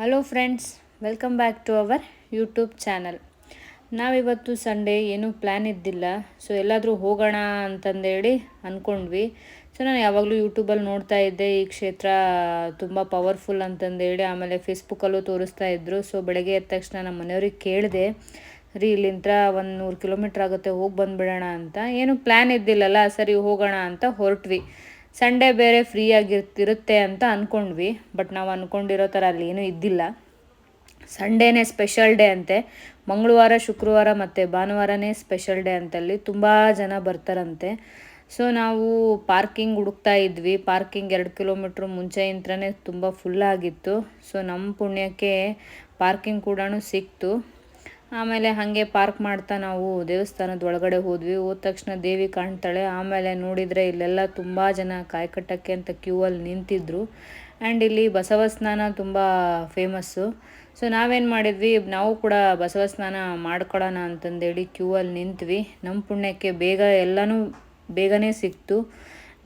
Hello friends welcome back to our YouTube channel ನಾವಿವತ್ತು Sunday ಏನೂ plan ಇದ್ದಿಲ್ಲ so ಎಲ್ಲಾದರೂ ಹೋಗೋಣ ಅಂತಂದೇಳಿ ಅಂದ್ಕೊಂಡ್ವಿ ಸೊ ನಾನು ಯಾವಾಗಲೂ ಯೂಟ್ಯೂಬಲ್ಲಿ ನೋಡ್ತಾ ಇದ್ದೆ, ಈ ಕ್ಷೇತ್ರ ತುಂಬ ಪವರ್ಫುಲ್ ಅಂತಂದೇಳಿ ಆಮೇಲೆ ಫೇಸ್ಬುಕ್ಕಲ್ಲೂ ತೋರಿಸ್ತಾ ಇದ್ದರು ಸೊ ಬೆಳಗ್ಗೆ ಎದ್ದ ತಕ್ಷಣ ನಮ್ಮ ಮನೆಯವ್ರಿಗೆ ಕೇಳಿದೆ, ರೀ ಇಲ್ಲಿಂದ ಒಂದು ನೂರು ಕಿಲೋಮೀಟ್ರ್ ಆಗುತ್ತೆ, ಹೋಗಿ ಬಂದುಬಿಡೋಣ ಅಂತ. ಏನು ಪ್ಲ್ಯಾನ್ ಇದ್ದಿಲ್ಲಲ್ಲ, ಸರಿ ಹೋಗೋಣ ಅಂತ ಹೊರಟ್ವಿ. ಸಂಡೇ ಬೇರೆ ಫ್ರೀ ಆಗಿರ್ತಿರುತ್ತೆ ಅಂತ ಅಂದ್ಕೊಂಡ್ವಿ ಬಟ್ ನಾವು ಅಂದ್ಕೊಂಡಿರೋ ಥರ ಅಲ್ಲಿ ಏನೂ ಇದ್ದಿಲ್ಲ. ಸಂಡೇನೇ ಸ್ಪೆಷಲ್ ಡೇ ಅಂತೆ. ಮಂಗಳವಾರ, ಶುಕ್ರವಾರ ಮತ್ತು ಭಾನುವಾರನೇ ಸ್ಪೆಷಲ್ ಡೇ ಅಂತಲ್ಲಿ ತುಂಬ ಜನ ಬರ್ತಾರಂತೆ. ಸೊ ನಾವು ಪಾರ್ಕಿಂಗ್ ಹುಡುಕ್ತಾ ಇದ್ವಿ. ಪಾರ್ಕಿಂಗ್ ಎರಡು ಕಿಲೋಮೀಟ್ರ್ ಮುಂಚೆಯಿಂದನೇ ತುಂಬ ಫುಲ್ಲಾಗಿತ್ತು ಸೊ ನಮ್ಮ ಪುಣ್ಯಕ್ಕೆ ಪಾರ್ಕಿಂಗ್ ಕೂಡ ಸಿಕ್ತು. ಆಮೇಲೆ ಹಾಗೆ ಪಾರ್ಕ್ ಮಾಡ್ತಾ ನಾವು ದೇವಸ್ಥಾನದ ಒಳಗಡೆ ಹೋದ್ವಿ. ಹೋದ ತಕ್ಷಣ ದೇವಿ ಕಾಣ್ತಾಳೆ. ಆಮೇಲೆ ನೋಡಿದರೆ ಇಲ್ಲೆಲ್ಲ ತುಂಬ ಜನ ಕಾಯಿ ಕಟ್ಟಕ್ಕೆ ಅಂತ ಕ್ಯೂ ಅಲ್ಲಿ ನಿಂತಿದ್ರು. ಆ್ಯಂಡ್ ಇಲ್ಲಿ ಬಸವ ಸ್ನಾನ ತುಂಬ ಫೇಮಸ್ಸು ಸೊ ನಾವೇನು ಮಾಡಿದ್ವಿ, ನಾವು ಕೂಡ ಬಸವ ಸ್ನಾನ ಮಾಡ್ಕೊಳ್ಳೋಣ ಅಂತಂದೇಳಿ ಕ್ಯೂ ಅಲ್ಲಿ ನಿಂತ್ವಿ. ನಮ್ಮ ಪುಣ್ಯಕ್ಕೆ ಬೇಗ ಎಲ್ಲನೂ ಬೇಗನೆ ಸಿಕ್ತು.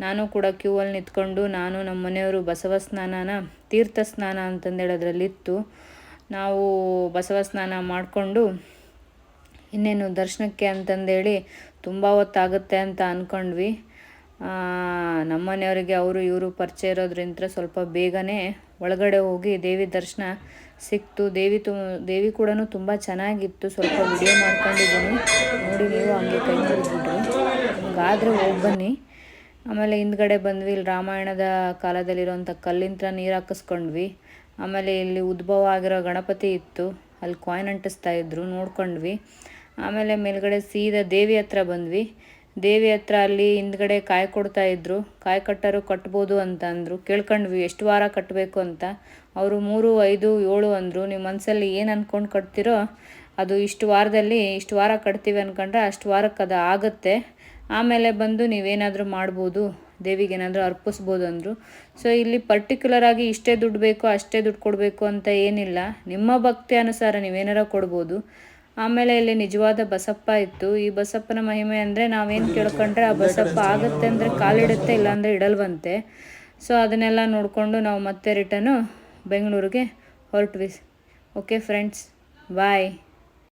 ನಾನು ಕೂಡ ಕ್ಯೂ ಅಲ್ಲಿ ನಿಂತ್ಕೊಂಡು, ನಾನು ನಮ್ಮ ಮನೆಯವರು ಬಸವ ಸ್ನಾನನ, ತೀರ್ಥ ಸ್ನಾನ ಅಂತಂದೇಳಿ ಅದರಲ್ಲಿತ್ತು. ನಾವು ಬಸವ ಸ್ನಾನ ಮಾಡಿಕೊಂಡು ಇನ್ನೇನು ದರ್ಶನಕ್ಕೆ ಅಂತಂದೇಳಿ ತುಂಬ ಹೊತ್ತಾಗುತ್ತೆ ಅಂತ ಅಂದ್ಕೊಂಡ್ವಿ ನಮ್ಮನೆಯವರಿಗೆ ಅವರು ಇವರು ಪರಿಚಯ ಇರೋದ್ರಿಂದ ಸ್ವಲ್ಪ ಬೇಗನೆ ಒಳಗಡೆ ಹೋಗಿ ದೇವಿ ದರ್ಶನ ಸಿಕ್ತು. ದೇವಿ ತು, ದೇವಿ ಕೂಡ ತುಂಬ ಚೆನ್ನಾಗಿತ್ತು. ಸ್ವಲ್ಪ ವಿಡಿಯೋ ಮಾಡ್ಕೊಂಡಿದ್ದೀನಿ. ನೋಡಿ ನೀವು ಹಂಗೆ ಕೈ ಮುಗಿದ್ಬಿಟ್ರು. ಹಂಗಾದರೆ ಹೋಗಿ ಬನ್ನಿ. ಆಮೇಲೆ ಹಿಂದ್ಗಡೆ ಬಂದ್ವಿ. ಇಲ್ಲಿ ರಾಮಾಯಣದ ಕಾಲದಲ್ಲಿರೋಂಥ ಕಲ್ಲಿಂದ ನೀರು ಹಾಕಿಸ್ಕೊಂಡ್ವಿ. ಆಮೇಲೆ ಇಲ್ಲಿ ಉದ್ಭವ ಆಗಿರೋ ಗಣಪತಿ ಇತ್ತು. ಅಲ್ಲಿ ಕಾಯಿನ್ ಅಂಟಿಸ್ತಾ ಇದ್ದರು ನೋಡ್ಕೊಂಡ್ವಿ. ಆಮೇಲೆ ಮೇಲ್ಗಡೆ ಸೀದಾ ದೇವಿ ಹತ್ರ ಬಂದ್ವಿ. ದೇವಿ ಹತ್ರ ಅಲ್ಲಿ ಹಿಂದ್ಗಡೆ ಕಾಯಿ ಕೊಡ್ತಾ ಇದ್ರು. ಕಾಯಿ ಕಟ್ಟರು ಕಟ್ಬೋದು ಅಂತ ಅಂದರು. ಕೇಳ್ಕೊಂಡ್ವಿ, ಎಷ್ಟು ವಾರ ಕಟ್ಟಬೇಕು ಅಂತ? ಅವರು ಮೂರು, ಐದು, ಏಳು ಅಂದರು. ನಿಮ್ಮ ಮನಸ್ಸಲ್ಲಿ ಏನು ಅಂದ್ಕೊಂಡು ಕಟ್ತಿರೋ, ಅದು ಇಷ್ಟು ವಾರದಲ್ಲಿ ಇಷ್ಟು ವಾರ ಕಟ್ತೀವಿ ಅಂದ್ಕೊಂಡ್ರೆ ಅಷ್ಟು ವಾರಕ್ಕೆ ಅದು ಆಗುತ್ತೆ. ಆಮೇಲೆ ಬಂದು ನೀವೇನಾದರೂ ಮಾಡ್ಬೋದು. ದೇವಿಗೆ ಏನಾದರೂ ಅರ್ಪಿಸ್ಬೋದು ಅಂದರು ಸೊ ಇಲ್ಲಿ ಪರ್ಟಿಕ್ಯುಲರ್ ಆಗಿ ಇಷ್ಟೇ ದುಡ್ಡು ಬೇಕು, ಅಷ್ಟೇ ದುಡ್ಡು ಕೊಡಬೇಕು ಅಂತ ಏನಿಲ್ಲ. ನಿಮ್ಮ ಭಕ್ತಿ ಅನುಸಾರ ನೀವೇನಾರ ಕೊಡ್ಬೋದು. ಆಮೇಲೆ ಇಲ್ಲಿ ನಿಜವಾದ ಬಸಪ್ಪ ಇತ್ತು. ಈ ಬಸಪ್ಪನ ಮಹಿಮೆ ಅಂದರೆ ನಾವೇನು ಕೇಳ್ಕೊಂಡ್ರೆ ಆ ಬಸಪ್ಪ ಆಗುತ್ತೆ ಅಂದರೆ ಕಾಲಿಡುತ್ತೆ, ಇಲ್ಲಾಂದರೆ ಇಡಲ್ವಂತೆ. ಸೊ ಅದನ್ನೆಲ್ಲ ನೋಡಿಕೊಂಡು ನಾವು ಮತ್ತೆ ರಿಟರ್ನು ಬೆಂಗಳೂರಿಗೆ ಹೊರಟ್ವಿ. Okay friends bye